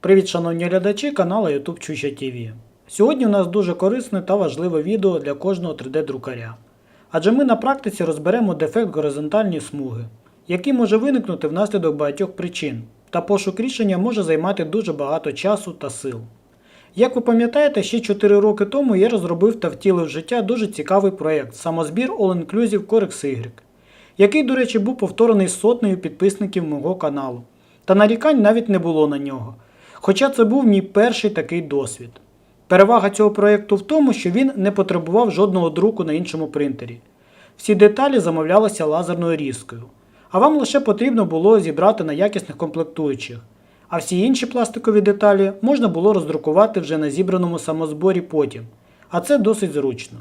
Привіт, шановні глядачі каналу YouTube Чуща TV. Сьогодні у нас дуже корисне та важливе відео для кожного 3D-друкаря. Адже ми на практиці розберемо дефект горизонтальної смуги, який може виникнути внаслідок багатьох причин, та пошук рішення може займати дуже багато часу та сил. Як ви пам'ятаєте, ще 4 роки тому я розробив та втілив в життя дуже цікавий проєкт самозбір All Inclusive Corex Y, який, до речі, був повторений сотнею підписників мого каналу. Та нарікань навіть не було на нього. Хоча це був мій перший такий досвід. Перевага цього проєкту в тому, що він не потребував жодного друку на іншому принтері. Всі деталі замовлялися лазерною різкою, а вам лише потрібно було зібрати на якісних комплектуючих, а всі інші пластикові деталі можна було роздрукувати вже на зібраному самозборі потім, а це досить зручно.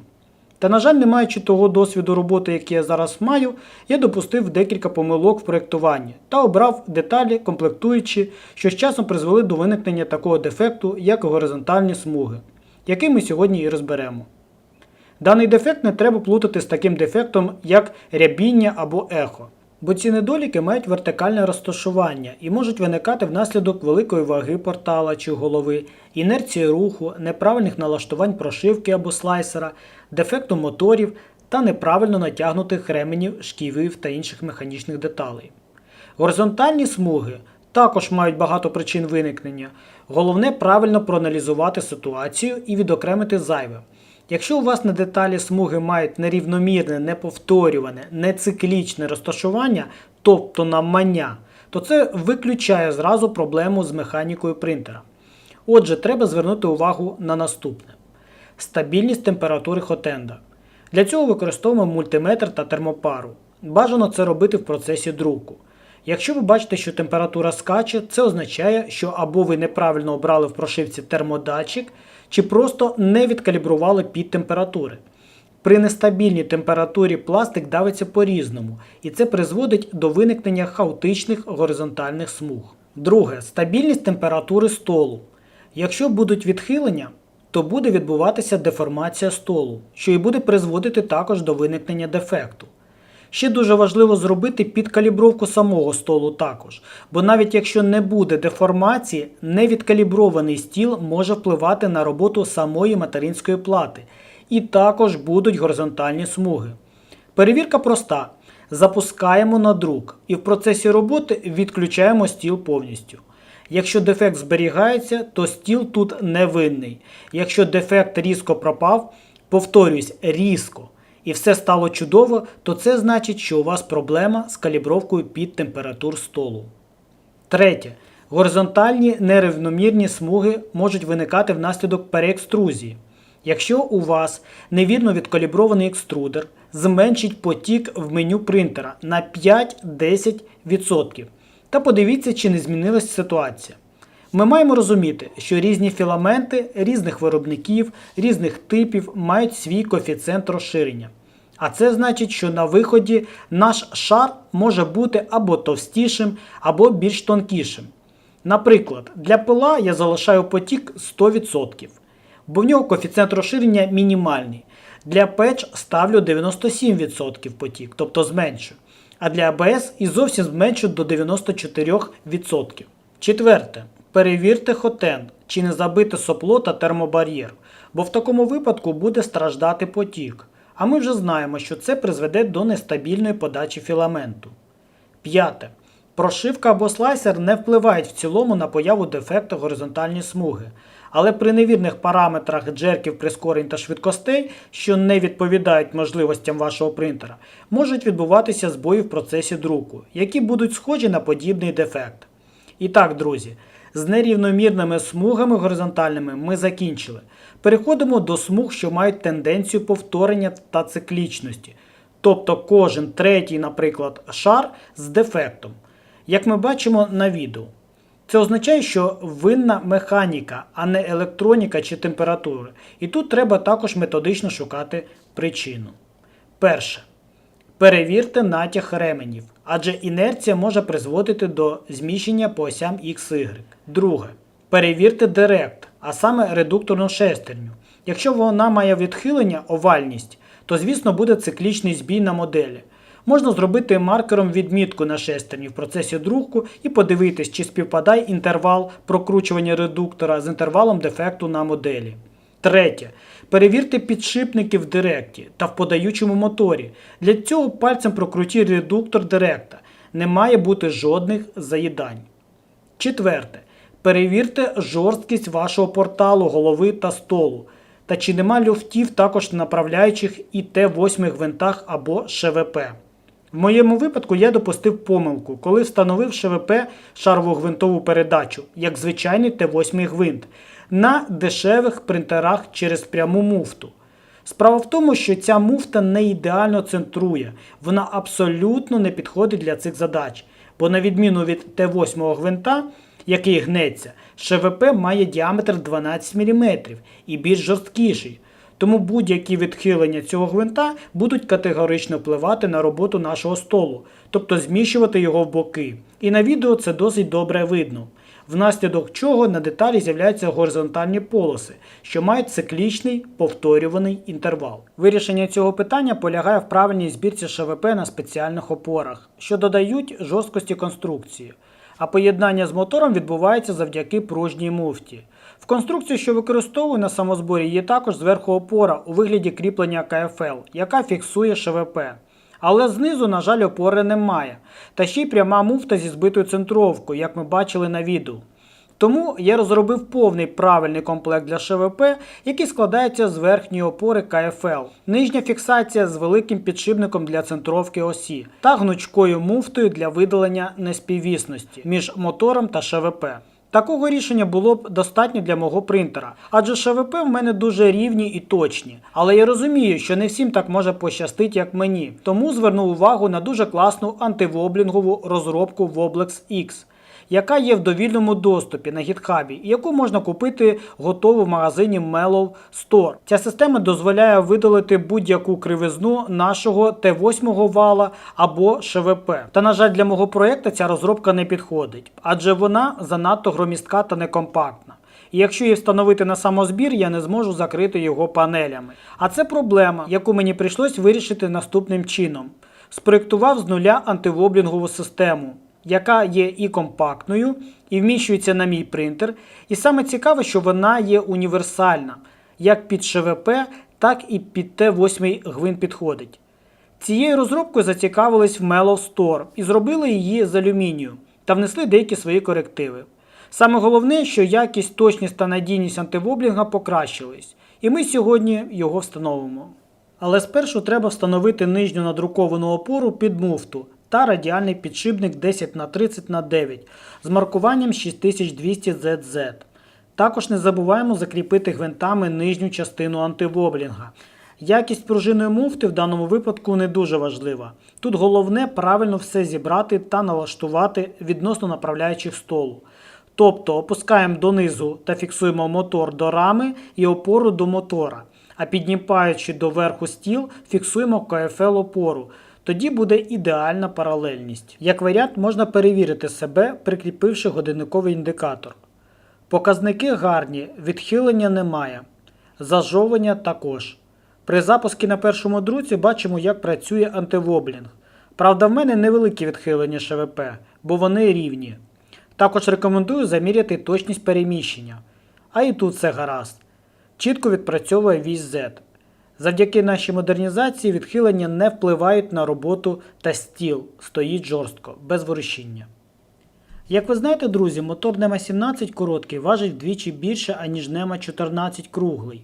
Та, на жаль, не маючи того досвіду роботи, який я зараз маю, я допустив декілька помилок в проєктуванні та обрав деталі, комплектуючі, що з часом призвели до виникнення такого дефекту, як горизонтальні смуги, який ми сьогодні і розберемо. Даний дефект не треба плутати з таким дефектом, як рябіння або ехо, бо ці недоліки мають вертикальне розташування і можуть виникати внаслідок великої ваги портала чи голови, інерції руху, неправильних налаштувань прошивки або слайсера, дефекту моторів та неправильно натягнутих ременів, шківів та інших механічних деталей. Горизонтальні смуги також мають багато причин виникнення. Головне правильно проаналізувати ситуацію і відокремити зайве. Якщо у вас на деталі смуги мають нерівномірне, неповторюване, нециклічне розташування, тобто намання, то це виключає зразу проблему з механікою принтера. Отже, треба звернути увагу на наступне: стабільність температури хотенда. Для цього використовуємо мультиметр та термопару. Бажано це робити в процесі друку. Якщо ви бачите, що температура скаче, це означає, що або ви неправильно обрали в прошивці термодатчик, чи просто не відкалібрували під температури. При нестабільній температурі пластик давиться по-різному, і це призводить до виникнення хаотичних горизонтальних смуг. Друге стабільність температури столу. Якщо будуть відхилення, то буде відбуватися деформація столу, що і буде призводити також до виникнення дефекту. Ще дуже важливо зробити підкалібровку самого столу також, бо навіть якщо не буде деформації, невідкалібрований стіл може впливати на роботу самої материнської плати, і також будуть горизонтальні смуги. Перевірка проста: запускаємо на друк і в процесі роботи відключаємо стіл повністю. Якщо дефект зберігається, то стіл тут невинний. Якщо дефект різко пропав, повторюсь, різко і все стало чудово, то це значить, що у вас проблема з калібровкою під температур столу. Третє. Горизонтальні нерівномірні смуги можуть виникати внаслідок переекструзії. Якщо у вас невірно відкалібрований екструдер, зменшіть потік в меню принтера на 5-10%. Та подивіться, чи не змінилась ситуація. Ми маємо розуміти, що різні філаменти різних виробників, різних типів мають свій коефіцієнт розширення. А це значить, що на виході наш шар може бути або товстішим, або більш тонкішим. Наприклад, для пила я залишаю потік 100%, бо в нього коефіцієнт розширення мінімальний. Для печ ставлю 97% потік, тобто зменшую. А для АБС і зовсім зменшу до 94%. Четверте. Перевірте хотен, чи не забите сопло та термобар'єр, бо в такому випадку буде страждати потік. А ми вже знаємо, що це призведе до нестабільної подачі філаменту. П'яте. Прошивка або слайсер не впливають в цілому на появу дефекту горизонтальні смуги, але при невірних параметрах джерків прискорень та швидкостей, що не відповідають можливостям вашого принтера, можуть відбуватися збої в процесі друку, які будуть схожі на подібний дефект. І так, друзі, з нерівномірними смугами горизонтальними ми закінчили. Переходимо до смуг, що мають тенденцію повторення та циклічності. Тобто кожен третій, наприклад, шар з дефектом. Як ми бачимо на відео. Це означає, що винна механіка, а не електроніка чи температура. І тут треба також методично шукати причину. Перше. Перевірте натяг ременів, адже інерція може призводити до зміщення по осям XY. Друге. Перевірте директ, а саме редукторну шестерню. Якщо вона має відхилення овальність, то звісно буде циклічний збій на моделі. Можна зробити маркером відмітку на шестерні в процесі друку і подивитись, чи співпадає інтервал прокручування редуктора з інтервалом дефекту на моделі. Третє. Перевірте підшипники в директі та в подаючому моторі. Для цього пальцем прокрутіть редуктор директа. Не має бути жодних заїдань. Четверте. Перевірте жорсткість вашого порталу, голови та столу. Та чи нема люфтів також на направляючих і Т8 гвинтах або ШВП. В моєму випадку я допустив помилку, коли встановив ШВП шарову гвинтову передачу, як звичайний Т8 гвинт, на дешевих принтерах через пряму муфту. Справа в тому, що ця муфта не ідеально центрує, вона абсолютно не підходить для цих задач, бо на відміну від Т8 гвинта, який гнеться, ШВП має діаметр 12 мм і більш жорсткіший. Тому будь-які відхилення цього гвинта будуть категорично впливати на роботу нашого столу, тобто зміщувати його в боки. І на відео це досить добре видно. Внаслідок чого на деталі з'являються горизонтальні полоси, що мають циклічний повторюваний інтервал. Вирішення цього питання полягає в правильній збірці ШВП на спеціальних опорах, що додають жорсткості конструкції. А поєднання з мотором відбувається завдяки пружній муфті. В конструкції, що використовую на самозборі, є також зверху опора у вигляді кріплення КФЛ, яка фіксує ШВП. Але знизу, на жаль, опори немає. Та ще й пряма муфта зі збитою центровкою, як ми бачили на відео. Тому я розробив повний правильний комплект для ШВП, який складається з верхньої опори КФЛ, нижня фіксація з великим підшипником для центровки осі та гнучкою муфтою для видалення неспіввісності між мотором та ШВП. Такого рішення було б достатньо для мого принтера, адже ШВП в мене дуже рівні і точні. Але я розумію, що не всім так може пощастить, як мені. Тому звернув увагу на дуже класну антивоблінгову розробку Woblex X, яка є в довільному доступі на гітхабі, і яку можна купити готову в магазині Mellow Store. Ця система дозволяє видалити будь-яку кривизну нашого Т8 вала або ШВП. Та, на жаль, для мого проєкту ця розробка не підходить, адже вона занадто громістка та некомпактна. І якщо її встановити на самозбір, я не зможу закрити його панелями. А це проблема, яку мені прийшлось вирішити наступним чином. Спроєктував з нуля антивоблінгову систему, яка є і компактною, і вміщується на мій принтер. І саме цікаве, що вона є універсальна, як під ШВП, так і під Т8 гвинт підходить. Цією розробкою зацікавились в Mellow Store і зробили її з алюмінію та внесли деякі свої корективи. Саме головне, що якість, точність та надійність антивоблінга покращились, і ми сьогодні його встановимо. Але спершу треба встановити нижню надруковану опору під муфту та радіальний підшипник 10х30х9 з маркуванням 6200ZZ. Також не забуваємо закріпити гвинтами нижню частину антивоблінга. Якість пружинної муфти в даному випадку не дуже важлива. Тут головне правильно все зібрати та налаштувати відносно направляючих столу. Тобто опускаємо донизу та фіксуємо мотор до рами і опору до мотора, а піднімаючи до верху стіл, фіксуємо КФЛ опору. Тоді буде ідеальна паралельність. Як варіант, можна перевірити себе, прикріпивши годинниковий індикатор. Показники гарні, відхилення немає. Зажовування також. При запуску на першому друці бачимо, як працює антивоблінг. Правда, в мене невеликі відхилення ШВП, бо вони рівні. Також рекомендую заміряти точність переміщення. А і тут все гаразд. Чітко відпрацьовує вісь Z. Завдяки нашій модернізації відхилення не впливають на роботу та стіл, стоїть жорстко, без ворушіння. Як ви знаєте, друзі, мотор NEMA 17 короткий важить вдвічі більше, аніж NEMA 14 круглий.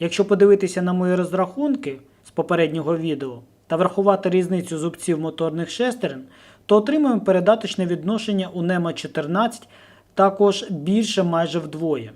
Якщо подивитися на мої розрахунки з попереднього відео та врахувати різницю зубців моторних шестерен, то отримаємо передаточне відношення у NEMA 14 також більше майже вдвоє.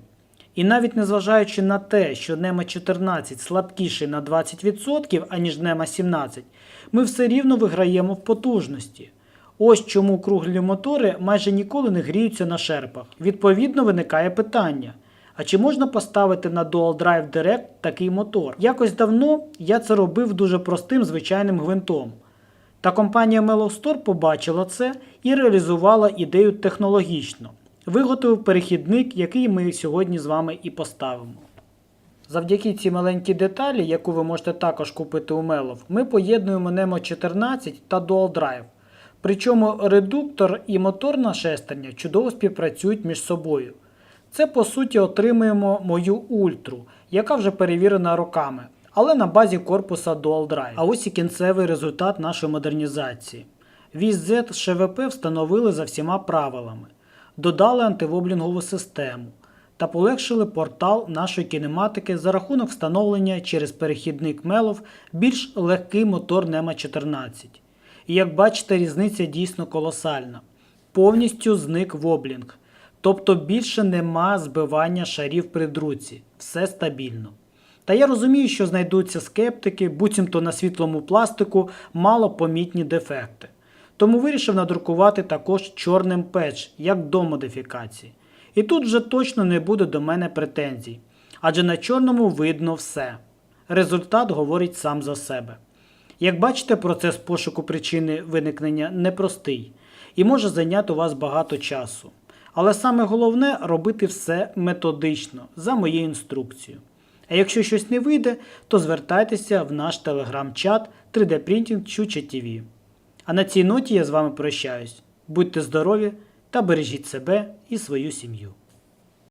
І навіть незважаючи на те, що NEMA 14 слабкіший на 20%, аніж NEMA 17, ми все рівно виграємо в потужності. Ось чому круглі мотори майже ніколи не гріються на шерпах. Відповідно, виникає питання. А чи можна поставити на Dual Drive Direct такий мотор? Якось давно я це робив дуже простим звичайним гвинтом. Та компанія Mellow Store побачила це і реалізувала ідею технологічно. Виготовив перехідник, який ми сьогодні з вами і поставимо. Завдяки цій маленькій деталі, яку ви можете також купити у Мелов, ми поєднуємо Nemo 14 та Dual Drive. Причому редуктор і моторна шестерня чудово співпрацюють між собою. Це по суті отримуємо мою ультру, яка вже перевірена роками, але на базі корпуса Dual Drive. А ось і кінцевий результат нашої модернізації. Віз Z ШВП встановили за всіма правилами, додали антивоблінгову систему та полегшили портал нашої кінематики за рахунок встановлення через перехідник Мелов більш легкий мотор NEMA 14. І як бачите, різниця дійсно колосальна. Повністю зник воблінг. Тобто більше нема збивання шарів при друці, все стабільно. Та я розумію, що знайдуться скептики, буцімто на світлому пластику мало помітні дефекти. Тому вирішив надрукувати також чорним печ, як до модифікації. І тут вже точно не буде до мене претензій, адже на чорному видно все. Результат говорить сам за себе. Як бачите, процес пошуку причини виникнення непростий і може зайняти у вас багато часу. Але саме головне робити все методично за моєю інструкцією. А якщо щось не вийде, то звертайтеся в наш телеграм-чат 3D Printing Чуча TV. А на цій ноті я з вами прощаюсь. Будьте здорові та бережіть себе і свою сім'ю.